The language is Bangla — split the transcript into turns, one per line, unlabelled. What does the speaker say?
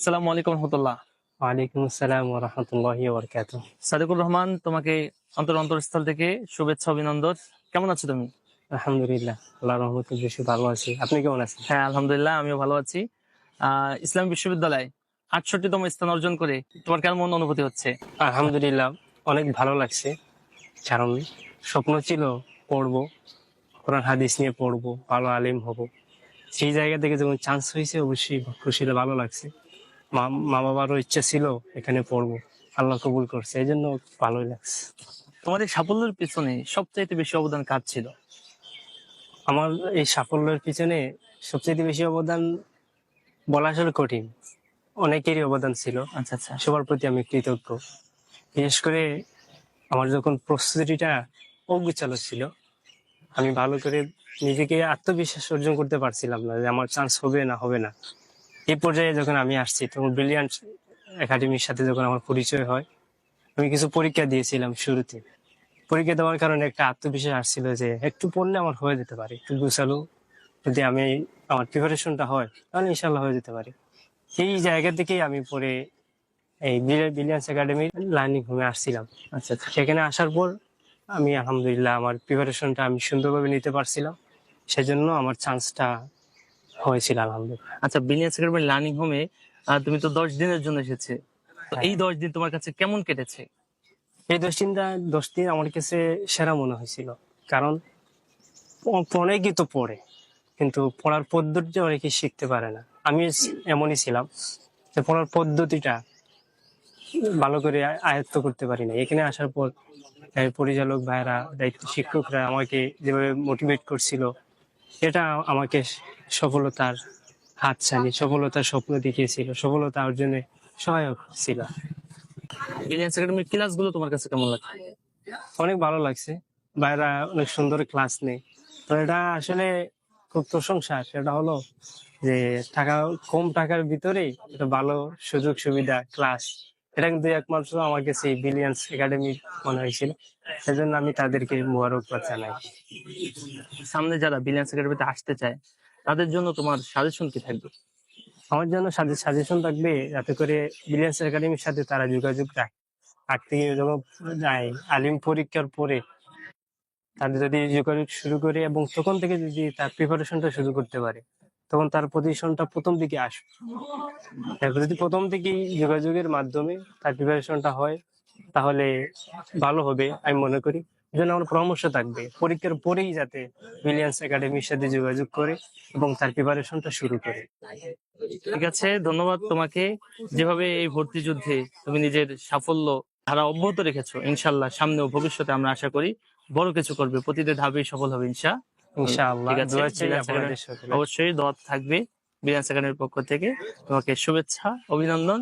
আসসালামু আলাইকুম রহমতুল্লাহ।
ওয়ালাইকুম আসসালাম ওয়া রাহমাতুল্লাহি ওয়া বারাকাতুহু
সাদিকুর রহমান তোমাকে অন্তর অন্তরস্থল থেকে শুভেচ্ছা অভিনন্দন। কেমন আছো তুমি?
আলহামদুলিল্লাহ আল্লাহর রহমতে বেশি ভালো আছি। আপনি কেমন আছেন?
হ্যাঁ আলহামদুলিল্লাহ আমিও ভালো আছি। ইসলাম বিশ্ববিদ্যালয় আটষট্টিতম স্থান অর্জন করে তোমার কেমন অনুভূতি হচ্ছে?
আলহামদুলিল্লাহ অনেক ভালো লাগছে। কারণ স্বপ্ন ছিল পড়ব কোরআন হাদিস নিয়ে পড়ব ভালো আলিম হব। সেই জায়গা থেকে যখন চান্স হয়েছে অবশ্যই খুশি ভালো লাগছে। মা বাবারও ইচ্ছা ছিল এখানে পড়ব। আল্লাহ কবুল করছে এই জন্য ভালোই লাগছে।
এই সাফল্যের পিছনে সবচাইতে বেশি অবদান কাজ ছিল?
আমার এই সাফল্যের পিছনে সবচেয়ে বেশি অবদান বলা আসলে কঠিন। অনেকেরই অবদান ছিল।
আচ্ছা আচ্ছা।
সবার প্রতি আমি কৃতজ্ঞ। বিশেষ করে আমার যখন প্রস্তুতিটা অগুচালো ছিল আমি ভালো করে নিজেকে আত্মবিশ্বাস অর্জন করতে পারছিলাম না যে আমার চান্স হবে না হবে না। এই পর্যায়ে যখন আমি আসছি তখন ব্রিলিয়ান্ট একাডেমির সাথে যখন আমার পরিচয় হয় আমি কিছু পরীক্ষা দিয়েছিলাম শুরুতে। পরীক্ষা দেওয়ার কারণে একটা আত্মবিশ্বাস আসছিল যে একটু পড়লে আমার হয়ে যেতে পারে একটু গুছালো। যদি আমি আমার প্রিপারেশনটা হয় তাহলে ইনশাল্লাহ হয়ে যেতে পারে। সেই জায়গা থেকেই আমি পরে এই বিলিয়ান্স একাডেমির লার্নিং হোমে আসছিলাম।
আচ্ছা আচ্ছা।
সেখানে আসার পর আমি আলহামদুলিল্লাহ আমার প্রিপারেশনটা আমি সুন্দরভাবে নিতে পারছিলাম। সেজন্য আমার চান্সটা হয়েছিল আলহামদুলিল্লাহ।
আচ্ছা বিনিয়াস একাডেমি লার্নিং হোমে তুমি তো দশ দিনের জন্য এসেছে। এই দশ দিন তোমার কাছে কেমন কেটেছে?
এই দশ দিনটা দশ দিন আমার কাছে সেরা মনে হয়েছিল। কারণ অনেকেই তো পড়ে কিন্তু পড়ার পদ্ধতি অনেকে শিখতে পারে না। আমি এমনই ছিলাম যে পড়ার পদ্ধতিটা ভালো করে আয়ত্ত করতে পারি না এখানে আসার পর পরিচালক ভাইরা দায়িত্ব শিক্ষকরা আমাকে যেভাবে মোটিভেট করছিল এটা আমাকে সফলতার হাত ছানি সফলতার স্বপ্ন দেখিয়েছিল সফলতা অর্জনে সহায়ক ছিল।
একাডেমির ক্লাসগুলো তোমার কাছে কেমন লাগে
অনেক ভালো লাগছে। ভাইরা অনেক সুন্দর ক্লাস নেই তো এটা আসলে খুব প্রশংসা। সেটা হলো যে টাকা কম টাকার ভিতরেই একটা ভালো সুযোগ সুবিধা ক্লাস এটা কিন্তু একমাত্র আমার কাছে বিলিয়ন্স একাডেমি মনে হয়েছিল। সেজন্য আমি তাদেরকে মোবারকবাদ জানাই।
সামনে যারা বিলিয়ান্স একাডেমিতে আসতে চায়, তাদের জন্য তোমার সাজেশন কি থাকবে?
আমার জন্য সাজেশন থাকবে যাতে করে বিলিয়ন্স একাডেমির সাথে তারা যোগাযোগ রাখে রাখতে গিয়ে যখন যায়, আলিম পরীক্ষার পরে তাদের যদি যোগাযোগ শুরু করে এবং তখন থেকে যদি তার প্রিপারেশনটা শুরু করতে পারে। তখন তার পজিশনটা প্রথম দিকে আসবে এরপর যদি প্রথম থেকেই যোগাযোগের মাধ্যমে তার প্রিপারেশনটা হয়, তাহলে ভালো হবে, আমি মনে করি। জন্য আমার পরামর্শ থাকবে, পরীক্ষার পরেই যাতে বিলিয়ন্স একাডেমির সাথে যোগাযোগ করে এবং তার প্রিপারেশনটা শুরু করে।
ঠিক আছে, ধন্যবাদ তোমাকে। যেভাবে এই ভর্তি যুদ্ধে তুমি নিজের সাফল্য ধারা অব্যাহত রেখেছো ইনশাল্লাহ সামনেও ভবিষ্যতে আমরা আশা করি বড় কিছু করবে। প্রতিটি ধাপেই সফল হবে, ইনশা।
ইনশাআল্লাহ।
অবশ্যই দোয়া থাকবে সেকেন্ডের পক্ষ থেকে। তোমাকে শুভেচ্ছা অভিনন্দন।